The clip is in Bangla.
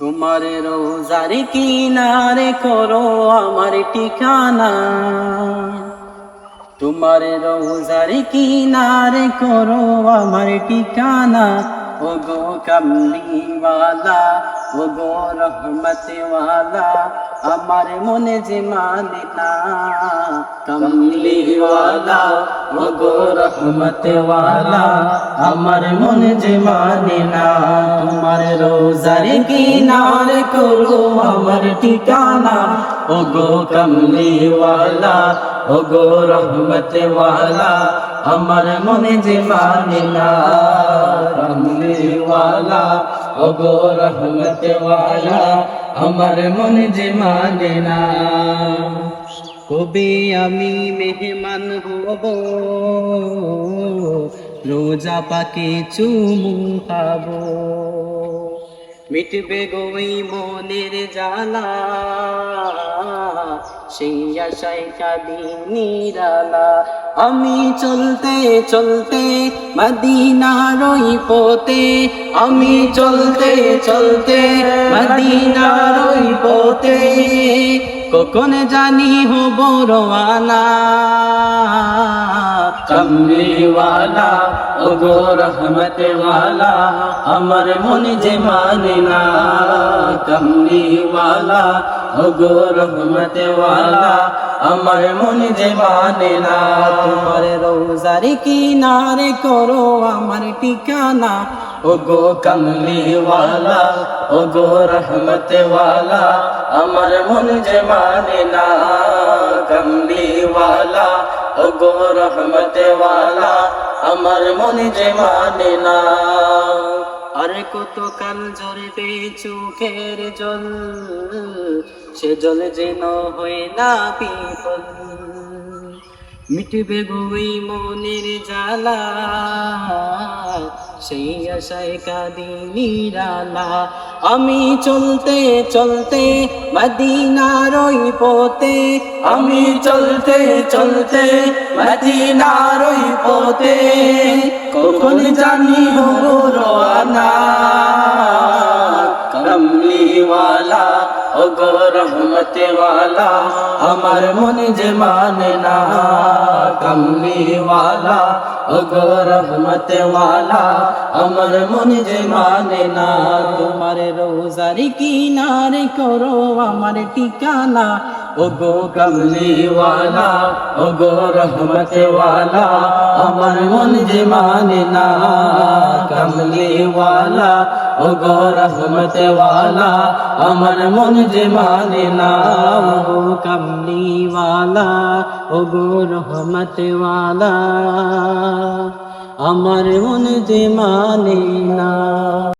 তোমার রোজার কিনারে করো আমার ঠিকানা। তোমার রোজার কিনারে করো আমার ঠিকানা। ও গো কামলিওয়ালা ও গো রহমতওয়ালা আমার মনে যে মানে না কামলিওয়ালা ও গো রহমতওয়ালা আমার মনে যে মানে না তোমার রোজার কিনারে করো আমার ঠিকানা ও গো কামলিওয়ালা ও গো রহমতওয়ালা আমার মনে যে মানে না কামলিওয়ালা ও গো রহমতওয়ালা আমার মনে যে মানে না। কবে আমি মেহমান হব? রোজা পাকে চুমু খাব। মিটবে গই মনের জ্বালা, সেই আশায় কাঁদি নিরালা। আমি চলতে চলতে মদিনার রই পথে, আমি চলতে চলতে মদিনার রই পথে। কখন জানি হব রওয়ানা। কমলিওয়ালা ও গো রহমতওয়ালা আমার মন যে মানে না কমলিওয়ালা ও গো রহমতওয়ালা আমার মন যে মানে না তোমার রোজার কিনারে করো আমার ঠিকানা ও গো কমলিওয়ালা ও গো রহমতওয়ালা আমার মন যে মানে না কমলিওয়ালা ও গো রহমতওয়ালা আমার মন যে মানে না। আর কত কাল ঝরবে চোখের জল, সে জল যেন হয় না বিফল মিটবে গই মনের জ্বালা, সেই আশায় কাঁদি নিরালা আমি চলতে চলতে মদিনার ওই পোতে আমি চলতে চলতে মদিনার ওই পোতে কখন জানি হব কমলিওয়ালা ও গো রহমতওয়ালা আমার মনে যে মানে না কমলিওয়ালা ও গো রহমতওয়ালা আমার মনে যে মানে না তোমার রোজার কিনারে করো আমার ঠিকানা ও গো কমলিওয়ালা ও গো রহমতওয়ালা, আমার মন যে মানে না। কমলিওয়ালা ও গো রহমতওয়ালা, আমার মন যে মানে না। ও কমলিওয়ালা ও গো রহমতওয়ালা, আমার মন যে মানে না।